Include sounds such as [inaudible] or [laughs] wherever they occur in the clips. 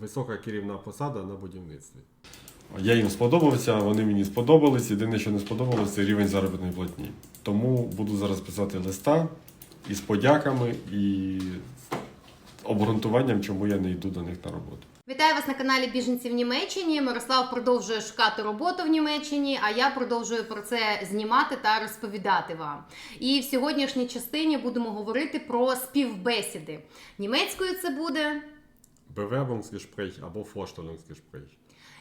висока керівна посада на будівництві. Я їм сподобався, вони мені сподобались. Єдине, що не сподобалось, це рівень заробітної платні. Тому буду зараз писати листа із подяками і обґрунтуванням, чому я не йду до них на роботу. Вітаю вас на каналі Біженці в Німеччині. Мирослав продовжує шукати роботу в Німеччині, а я продовжую про це знімати та розповідати вам. І в сьогоднішній частині будемо говорити про співбесіди. Німецькою це буде. Bewerbungsgespräch або Vorstellungsgespräch.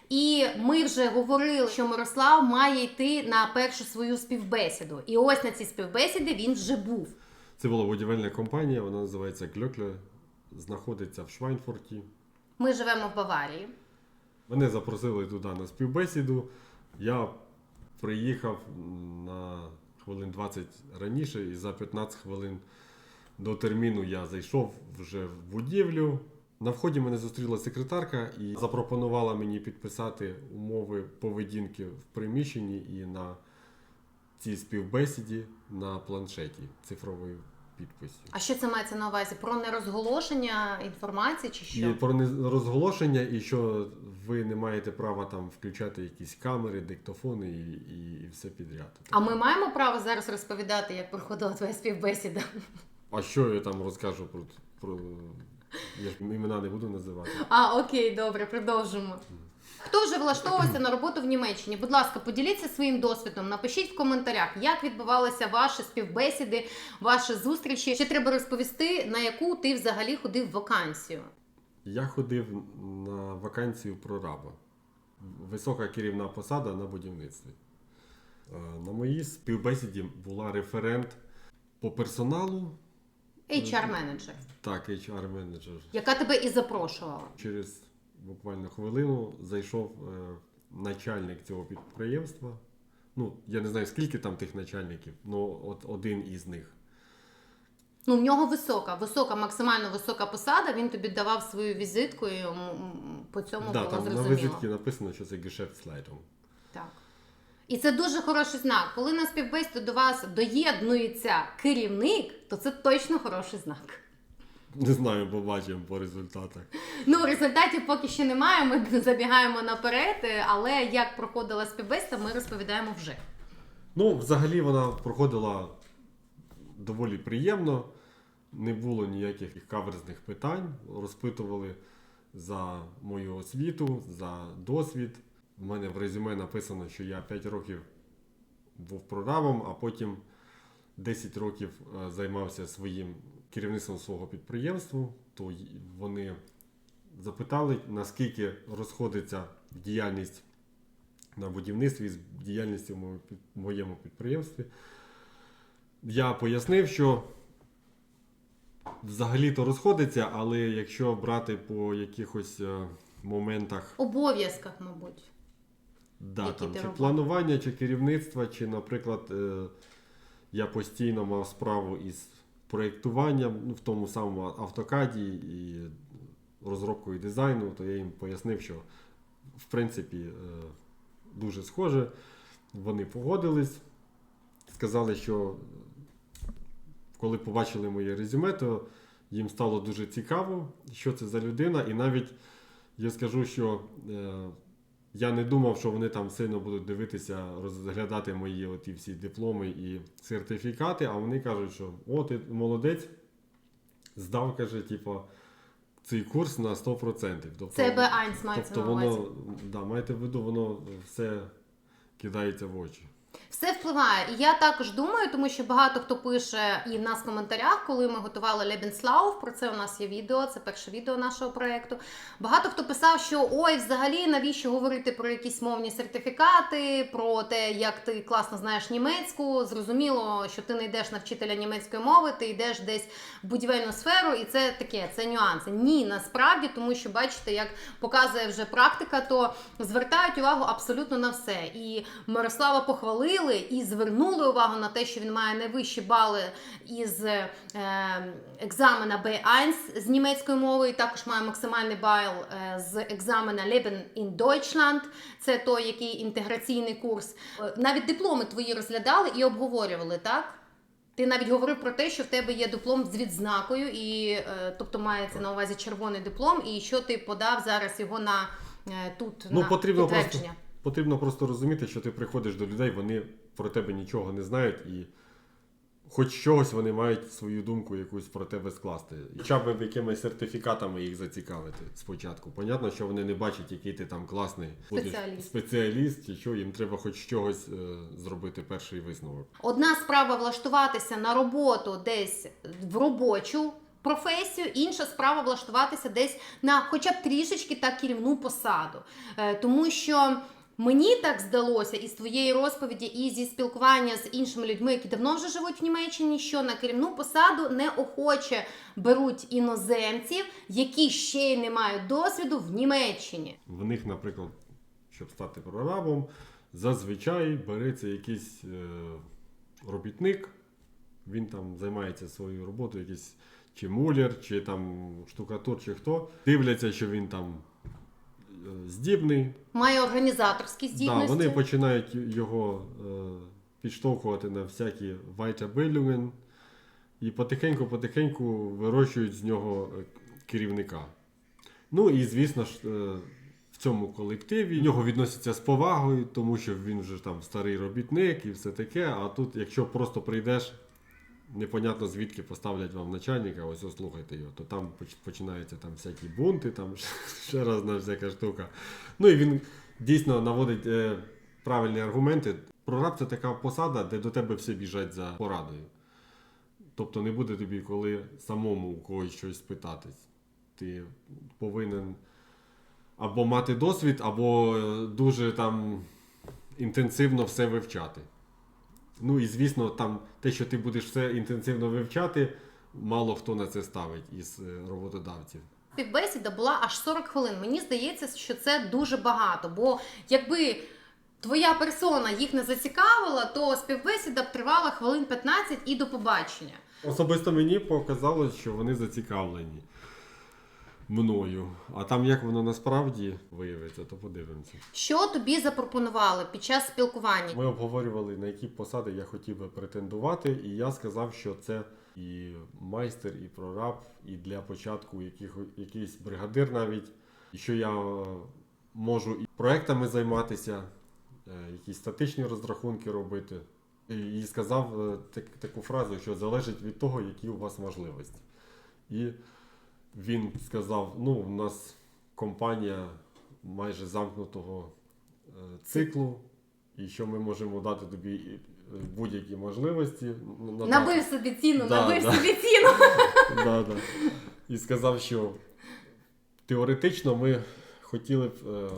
І ми вже говорили, що Мирослав має йти на першу свою співбесіду. І ось на цій співбесіді він вже був. Це була будівельна компанія, вона називається Гльокле, знаходиться в Швайнфурті. Ми живемо в Баварії. Мене запросили туди на співбесіду. Я приїхав на хвилин 20 раніше, і за 15 хвилин до терміну я зайшов вже в будівлю. На вході мене зустріла секретарка і запропонувала мені підписати умови поведінки в приміщенні і на цій співбесіді на планшеті цифрової підписі. А що це мається на увазі? Про нерозголошення інформації чи що? І про нерозголошення, і що ви не маєте права там включати якісь камери, диктофони і, і, і все підряд. А ми маємо право зараз розповідати, як проходила твоя співбесіда? А що я там розкажу про, про... [laughs] я ж імена не буду називати. А, окей, добре, продовжимо. Хто вже влаштовувався на роботу в Німеччині? Будь ласка, поділіться своїм досвідом. Напишіть в коментарях, як відбувалися ваші співбесіди, ваші зустрічі. Ще треба розповісти, на яку ти взагалі ходив вакансію. Я ходив на вакансію прораба. Висока керівна посада на будівництві. Е, На моїй співбесіді була референт по персоналу, HR-менеджер, так, HR-менеджер. яка тебе і запрошувала. Через буквально хвилину зайшов е, начальник цього підприємства. Ну, я не знаю, скільки там тих начальників, але от один із них. Ну, в нього висока, висока, максимально висока посада. Він тобі давав свою візитку, і м, м, по цьому да, було там на зрозуміло. визитці написано, що це Geschäftsleitung. Так. І це дуже хороший знак. Коли на співбесіду до вас доєднується керівник, то це точно хороший знак. Не знаю, побачимо по результатах. Ну, результатів поки що немає. Ми [laughs] забігаємо наперед, але як проходила співбесіда, ми розповідаємо вже. Ну, взагалі вона проходила доволі приємно, не було ніяких каверзних питань. Розпитували за мою освіту, за досвід. У мене в резюме написано, що я 5 років був прорабом, а потім 10 років е, займався своїм керівництвом свого підприємства. То вони запитали, наскільки розходиться діяльність на будівництві з діяльністю в моєму підприємстві. Я пояснив, що взагалі-то розходиться, але якщо брати по якихось е, моментах Обов'язках, мабуть. Да, Які там, ти чи робив? планування, чи керівництва, чи, наприклад, е, я постійно мав справу із проєктуванням ну, в тому самому автокаді і розробкою дизайну, то я їм пояснив, що в принципі е, дуже схоже. Вони погодились, сказали, що коли побачили моє резюме, то їм стало дуже цікаво, що це за людина. І навіть я скажу, що е, я не думав, що вони там сильно будуть дивитися, розглядати мої оті всі дипломи і сертифікати, а вони кажуть, що о, ти молодець, здав, каже, типу, цей курс на 100%. Тобто, Це Б1 мається тобто на увазі. воно, да, маєте в виду, воно все кидається в очі. Все впливає. І я також думаю, тому що багато хто пише і в нас в коментарях, коли ми готували Lebenslauf, про це у нас є відео, це перше відео нашого проєкту. Багато хто писав, що ой, взагалі, навіщо говорити про якісь мовні сертифікати, про те, як ти класно знаєш німецьку. Зрозуміло, що ти не йдеш на вчителя німецької мови, ти йдеш десь в будівельну сферу, і це таке, це нюанси. Ні, насправді, тому що бачите, як показує вже практика, то звертають увагу абсолютно на все. І Мирослава похвалили і звернули увагу на те, що він має найвищі бали із е, екзамена B1 з німецької мови, і також має максимальний бал е, з екзамена Leben in Deutschland. Це той, який інтеграційний курс. Е, Навіть дипломи твої розглядали і обговорювали, так? Ти навіть говорив про те, що в тебе є диплом з відзнакою, і тобто мається на увазі червоний диплом, і що ти подав зараз його на тут Ну, на потрібно підтвердження. Потрібно просто розуміти, що ти приходиш до людей, вони про тебе нічого не знають і хоч чогось вони мають свою думку якусь про тебе скласти. І Хоча б якимись сертифікатами їх зацікавити спочатку. Понятно, що вони не бачать, який ти там класний Спеціаліст. спеціаліст, чи що їм треба хоч чогось е, зробити перший висновок. Одна справа влаштуватися на роботу десь в робочу професію, інша справа влаштуватися десь на хоча б трішечки та керівну посаду. Е, Тому що. Мені так здалося із твоєї розповіді, і зі спілкування з іншими людьми, які давно вже живуть в Німеччині, що на керівну посаду неохоче беруть іноземців, які ще й не мають досвіду в Німеччині. В них, наприклад, щоб стати прорабом, зазвичай береться якийсь е, робітник, він там займається своєю роботою, якийсь чи муляр, чи там штукатур, чи хто. Дивляться, що він там здібний. Має організаторські Да, вони починають його е, підштовхувати на всякі Weiterbildungen і потихеньку-потихеньку вирощують з нього е, керівника. Ну і звісно ж, е, в цьому колективі нього відносяться з повагою, тому що він вже там старий робітник і все таке. А тут, якщо просто прийдеш, непонятно звідки поставлять вам начальника, ось ось слухайте його, то там починаються там всякі бунти, там ще [laughs] разна всяка штука. Ну і він дійсно наводить е, правильні аргументи. Прораб це така посада, де до тебе всі біжать за порадою. Тобто не буде тобі коли самому у когось щось спитатись. Ти повинен або мати досвід, або е, дуже там інтенсивно все вивчати. Ну і звісно, там те, що ти будеш все інтенсивно вивчати, мало хто на це ставить із е, роботодавців. Співбесіда була аж 40 хвилин. Мені здається, що це дуже багато. Бо якби твоя персона їх не зацікавила, то співбесіда б тривала хвилин 15 і до побачення. Особисто мені показалось, що вони зацікавлені мною. А там як воно насправді виявиться, то подивимося. Що тобі запропонували під час спілкування? Ми обговорювали, на які посади я хотів би претендувати, і я сказав, що це і майстер, і прораб, і для початку яких, якийсь бригадир навіть, і що я можу і проектами займатися, е, якісь статичні розрахунки робити. І і сказав е, так, таку фразу, що залежить від того, які у вас можливості. І він сказав: ну, у нас компанія майже замкнутого е, циклу, і що ми можемо дати тобі е, будь-які можливості. надати. Набив собі ціну, Да, набив да. собі ціну. [laughs] да, да. І сказав, що теоретично ми хотіли б е,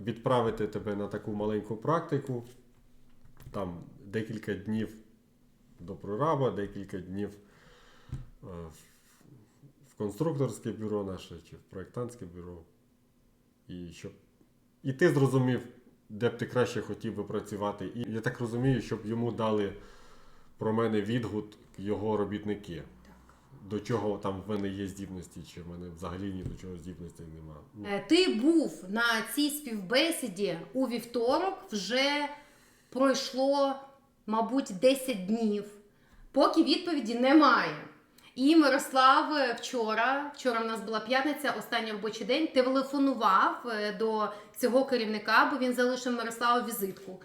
відправити тебе на таку маленьку практику. Там декілька днів до прораба, декілька днів в конструкторське бюро наше чи в проєктантське бюро. І щоб і ти зрозумів, де б ти краще хотів би працювати. І я так розумію, щоб йому дали про мене відгук його робітники. До чого там в мене є здібності, чи в мене взагалі ні до чого здібностей немає. Ну, Е, Ти був на цій співбесіді у вівторок, вже пройшло, мабуть, 10 днів, поки відповіді немає. І Мирослав е, вчора, вчора в нас була п'ятниця, останній робочий день, телефонував е, до цього керівника, бо він залишив Мирославу візитку.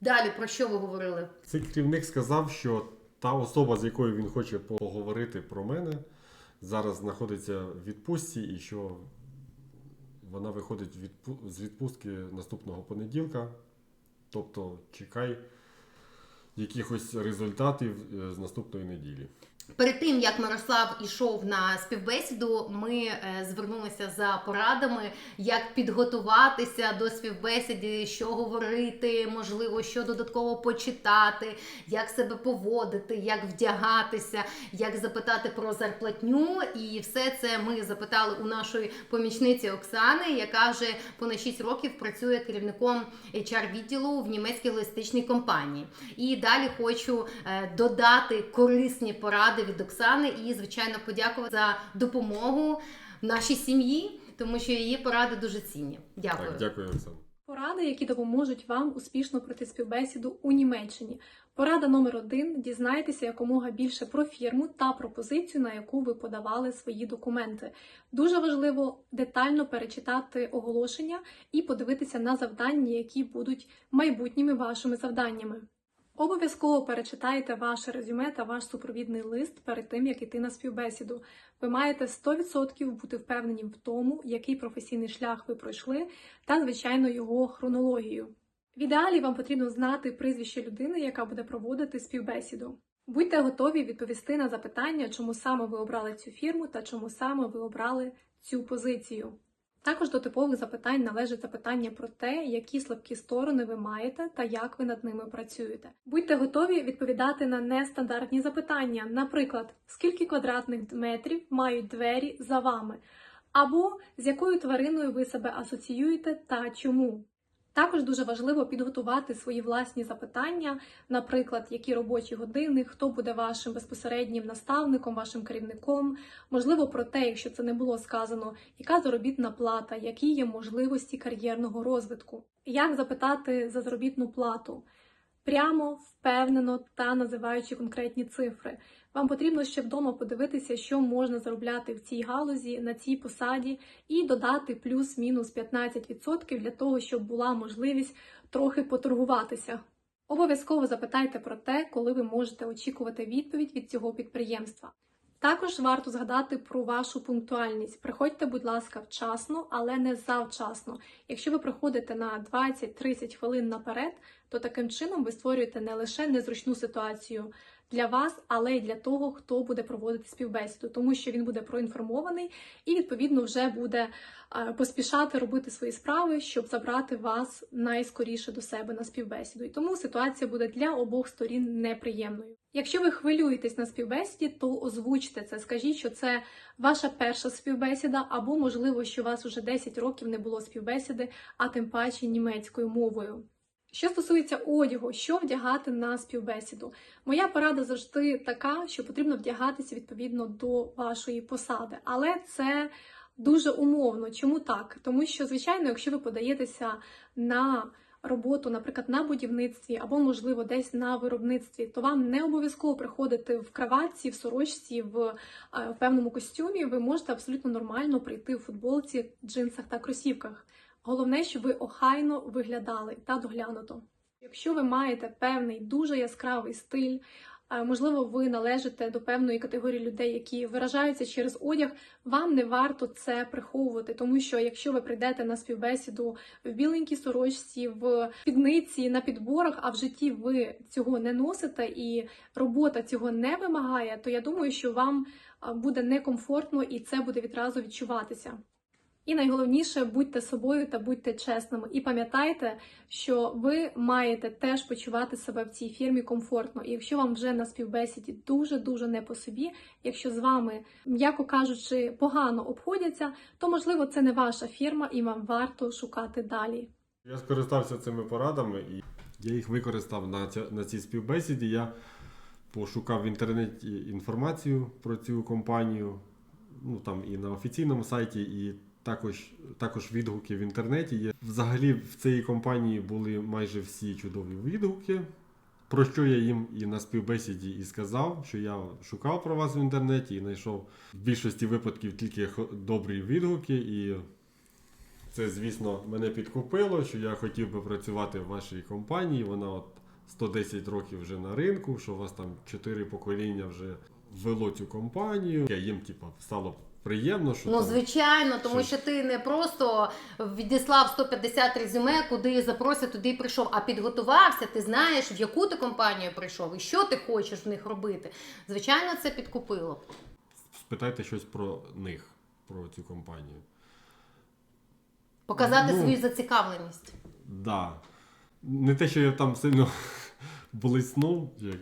Далі про що ви говорили? Цей керівник сказав, що та особа, з якою він хоче поговорити про мене, зараз знаходиться в відпустці і що вона виходить з відпустки наступного понеділка. Тобто чекай якихось результатів е, з наступної неділі. Перед тим як Мирослав ішов на співбесіду, ми е, звернулися за порадами, як підготуватися до співбесіди, що говорити, можливо, що додатково почитати, як себе поводити, як вдягатися, як запитати про зарплатню. І все це ми запитали у нашої помічниці Оксани, яка вже понад 6 років працює керівником HR відділу в німецькій логістичній компанії. І далі хочу е, додати корисні поради від Оксани і, звичайно, подякувати за допомогу нашій сім'ї, тому що її поради дуже цінні. Дякую. Так, дякую, Оксана. Поради, які допоможуть вам успішно пройти співбесіду у Німеччині. Порада номер один: дізнайтеся якомога більше про фірму та пропозицію, на яку ви подавали свої документи. Дуже важливо детально перечитати оголошення і подивитися на завдання, які будуть майбутніми вашими завданнями. Обов'язково перечитайте ваше резюме та ваш супровідний лист перед тим, як іти на співбесіду. Ви маєте 100% бути впевнені в тому, який професійний шлях ви пройшли, та, звичайно, його хронологію. В ідеалі вам потрібно знати прізвище людини, яка буде проводити співбесіду. Будьте готові відповісти на запитання, чому саме ви обрали цю фірму та чому саме ви обрали цю позицію. Також до типових запитань належить запитання про те, які слабкі сторони ви маєте та як ви над ними працюєте. Будьте готові відповідати на нестандартні запитання, наприклад, скільки квадратних метрів мають двері за вами, або з якою твариною ви себе асоціюєте та чому. Також дуже важливо підготувати свої власні запитання, наприклад, які робочі години, хто буде вашим безпосереднім наставником, вашим керівником, можливо, про те, якщо це не було сказано, яка заробітна плата, які є можливості кар'єрного розвитку, як запитати за заробітну плату. Прямо, впевнено та називаючи конкретні цифри. Вам потрібно ще вдома подивитися, що можна заробляти в цій галузі на цій посаді, і додати плюс-мінус 15% для того, щоб була можливість трохи поторгуватися. Обов'язково запитайте про те, коли ви можете очікувати відповідь від цього підприємства. Також варто згадати про вашу пунктуальність. Приходьте, будь ласка, вчасно, але не завчасно. Якщо ви приходите на 20-30 хвилин наперед, то таким чином ви створюєте не лише незручну ситуацію для вас, але й для того, хто буде проводити співбесіду, тому що він буде проінформований і відповідно вже буде поспішати робити свої справи, щоб забрати вас найскоріше до себе на співбесіду. І тому ситуація буде для обох сторін неприємною. Якщо ви хвилюєтесь на співбесіді, то озвучте це. Скажіть, що це ваша перша співбесіда, або можливо, що у вас уже 10 років не було співбесіди, а тим паче німецькою мовою. Що стосується одягу, що вдягати на співбесіду, моя порада завжди така, що потрібно вдягатися відповідно до вашої посади, але це дуже умовно. Чому так? Тому що, звичайно, якщо ви подаєтеся на роботу, наприклад, на будівництві або, можливо, десь на виробництві, то вам не обов'язково приходити в краватці, в сорочці, в, е, в певному костюмі. Ви можете абсолютно нормально прийти в футболці, джинсах та кросівках. Головне, щоб ви охайно виглядали та доглянуто. Якщо ви маєте певний дуже яскравий стиль, е, можливо, ви належите до певної категорії людей, які виражаються через одяг, вам не варто це приховувати, тому що якщо ви прийдете на співбесіду в біленькій сорочці, в підниці, на підборах, а в житті ви цього не носите і робота цього не вимагає, то я думаю, що вам е, буде некомфортно і це буде відразу відчуватися. І найголовніше будьте собою та будьте чесними. І пам'ятайте, що ви маєте теж почувати себе в цій фірмі комфортно. І якщо вам вже на співбесіді дуже дуже не по собі, якщо з вами, м'яко кажучи, погано обходяться, то можливо це не ваша фірма, і вам варто шукати далі. Я скористався цими порадами і я їх використав на, ця, на цій співбесіді. Я пошукав в інтернеті інформацію про цю компанію, ну там і на офіційному сайті, і також, також відгуки в інтернеті є. Взагалі в цій компанії були майже всі чудові відгуки. Про що я їм і на співбесіді і сказав, що я шукав про вас в інтернеті і знайшов в більшості випадків тільки добрі відгуки, і це, звісно, мене підкупило, що я хотів би працювати в вашій компанії. Вона от 110 років вже на ринку, що у вас там 4 покоління вже ввело цю компанію. Я їм, типу, стало приємно, що Ну, звичайно, тому що- ти не просто відіслав 150 резюме, куди запросять, туди й прийшов, а підготувався, ти знаєш, в яку ти компанію прийшов і що ти хочеш в них робити. Звичайно, це підкупило. спитайте щось про них, про цю компанію. Показати Ну. свою зацікавленість. Да. Не те, що я там сильно [laughs] блиснув, як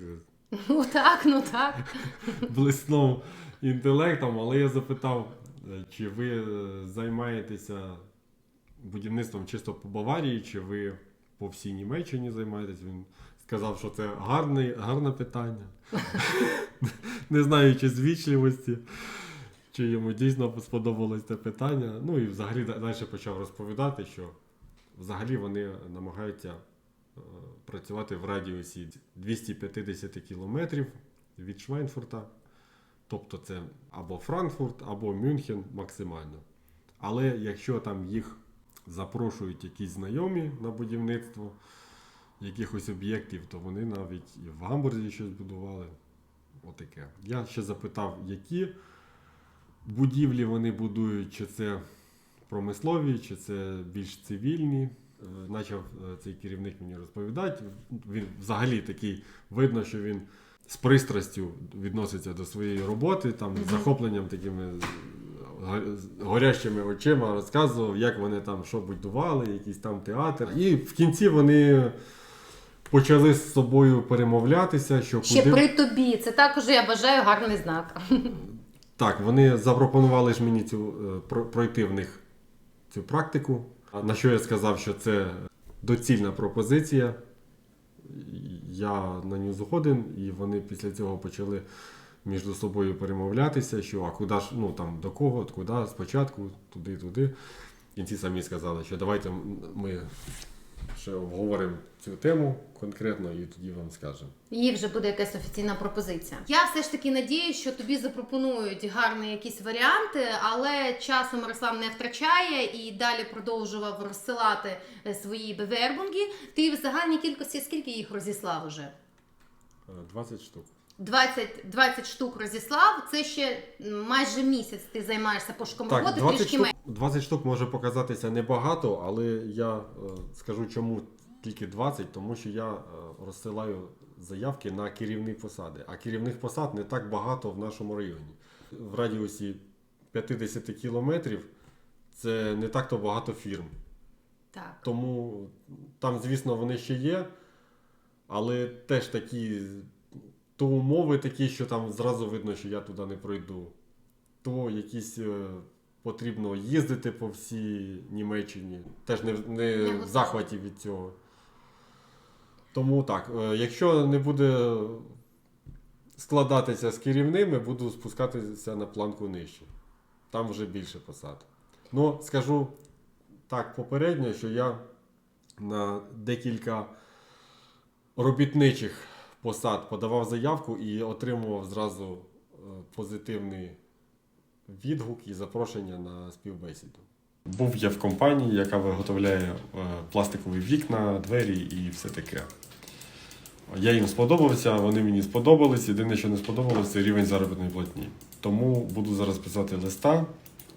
Ну так, ну так. [laughs] блиснув інтелектом, але я запитав, е, чи ви е, займаєтеся будівництвом чисто по Баварії, чи ви по всій Німеччині займаєтесь. Він сказав, що це гарне, гарне питання. [laughs] Не знаю, чи з вічливості, чи йому дійсно сподобалось це питання. Ну і взагалі далі почав розповідати, що взагалі вони намагаються працювати в радіусі 250 кілометрів від Швайнфурта. Тобто це або Франкфурт, або Мюнхен максимально. Але якщо там їх запрошують якісь знайомі на будівництво якихось об'єктів, то вони навіть і в Гамбурзі щось будували. Отаке. Я ще запитав, які будівлі вони будують, чи це промислові, чи це більш цивільні. Е, Почав е, цей керівник мені розповідати. Він взагалі такий видно, що він з пристрастю відноситься до своєї роботи, там з захопленням такими горящими очима розказував, як вони там що будували, якийсь там театр. І в кінці вони почали з собою перемовлятися, що Ще куди. при тобі. Це також я вважаю гарний знак. Так, вони запропонували ж мені цю е, пройти в них цю практику. На що я сказав, що це доцільна пропозиція. Я на нього згоден, і вони після цього почали між собою перемовлятися, що а куди ж, ну там до кого, куди, спочатку, туди, туди. В кінці самі сказали, що давайте ми ще обговоримо цю тему конкретно і тоді вам скажемо. Їй вже буде якась офіційна пропозиція. Я все ж таки надіюсь, що тобі запропонують гарні якісь варіанти, але часу Мирослав не втрачає і далі продовжував розсилати е, свої бевербунги. Ти в загальній кількості скільки їх розіслав уже? Е, 20 штук. 20, 20 штук розіслав. Це ще майже місяць ти займаєшся пошуком Так, роботи, 20 трішки штук, менше. 20 штук може показатися небагато, але я е, скажу чому тільки 20, тому що я е, розсилаю заявки на керівні посади. А керівних посад не так багато в нашому районі. В радіусі 50 кілометрів це не так то багато фірм. Так. Тому там, звісно, вони ще є, але теж такі, то умови такі, що там зразу видно, що я туди не пройду. То якісь е, потрібно їздити по всій Німеччині. Теж не, Не в захваті від цього. Тому так, е, якщо не буде складатися з керівними, буду спускатися на планку нижче. Там вже більше посад. Ну, скажу так попередньо, що я на декілька робітничих посад подавав заявку і отримував зразу е, позитивний відгук і запрошення на співбесіду. Був я в компанії, яка виготовляє е, пластикові вікна, двері і все таке. Я їм сподобався, вони мені сподобались. Єдине, що не сподобалося, це рівень заробітної платні. Тому буду зараз писати листа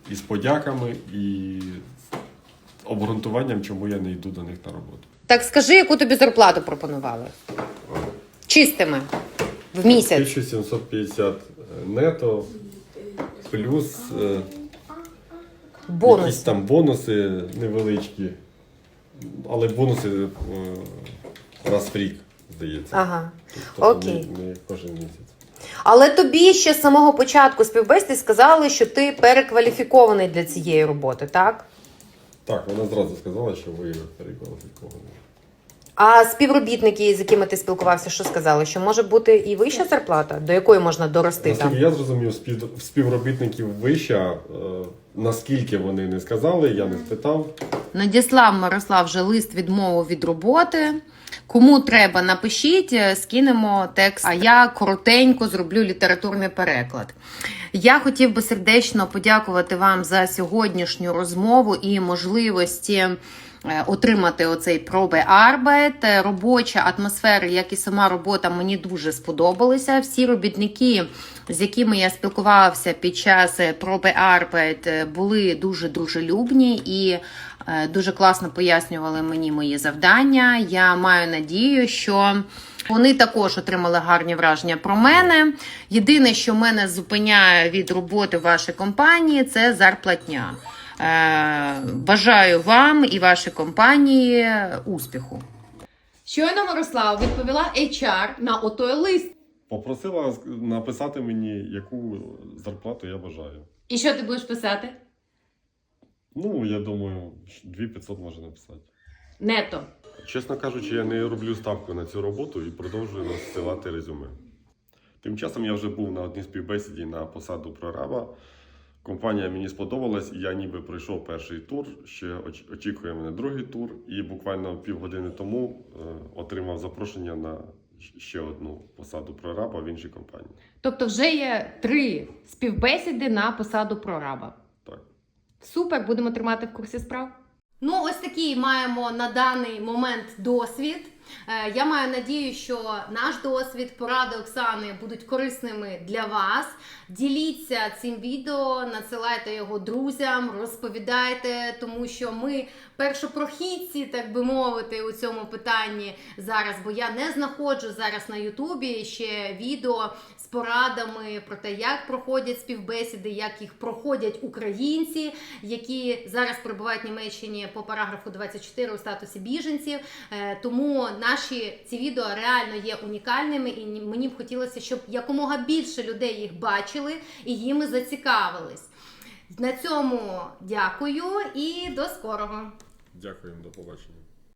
із подяками і обґрунтуванням, чому я не йду до них на роботу. Так скажи, яку тобі зарплату пропонували? Чистими в місяць. 1750 нето, плюс е, якісь Бонус. там бонуси невеличкі, але бонуси е, раз в рік, здається. Ага. Тобто окей. Не, не кожен місяць. Але тобі ще з самого початку співбесіди сказали, що ти перекваліфікований для цієї роботи, так? Так, вона зразу сказала, що ви перекваліфіковані. А співробітники, з якими ти спілкувався, що сказали? Що може бути і вища зарплата, до якої можна дорости там? Я зрозумів, спів, співробітників вища, е, наскільки вони не сказали, я не спитав. Надіслав Мирослав вже лист відмову від роботи. Кому треба, напишіть, е, скинемо текст. А я коротенько зроблю літературний переклад. Я хотів би сердечно подякувати вам за сьогоднішню розмову і можливості. Е, Отримати оцей проби Арбет. Е, Робоча атмосфера, як і сама робота, мені дуже сподобалися. Всі робітники, з якими я спілкувався під час е, проби Арбет, е, були дуже дружелюбні і дуже класно пояснювали мені мої завдання. Я маю надію, що вони також отримали гарні враження про мене. Єдине, що мене зупиняє від роботи в вашій компанії, це зарплатня. Е, Бажаю вам і вашій компанії успіху. Щойно Мирослав відповіла HR на отой лист. Попросила написати мені, яку зарплату я бажаю. І що ти будеш писати? Ну, я думаю, 2500 може написати. Нето. Чесно кажучи, я не роблю ставку на цю роботу і продовжую розсилати резюме. Тим часом я вже був на одній співбесіді на посаду прораба. Компанія мені сподобалась, і я ніби пройшов перший тур. Ще оч- очікує мене другий тур. І буквально півгодини тому е, отримав запрошення на ще одну посаду прораба в іншій компанії. Тобто вже є три співбесіди на посаду прораба. Так. Супер, будемо тримати в курсі справ. Ну, ось такий маємо на даний момент досвід. Е, Я маю надію, що наш досвід, поради Оксани будуть корисними для вас. Діліться цим відео, надсилайте його друзям, розповідайте, тому що ми першопрохідці, так би мовити, у цьому питанні зараз, бо я не знаходжу зараз на Ютубі ще відео з порадами про те, як проходять співбесіди, як їх проходять українці, які зараз перебувають в Німеччині по параграфу 24 у статусі біженців. Е, Тому наші ці відео реально є унікальними, і мені б хотілося, щоб якомога більше людей їх бачили і їми зацікавились. На цьому дякую і до скорого. Дякуємо, до побачення.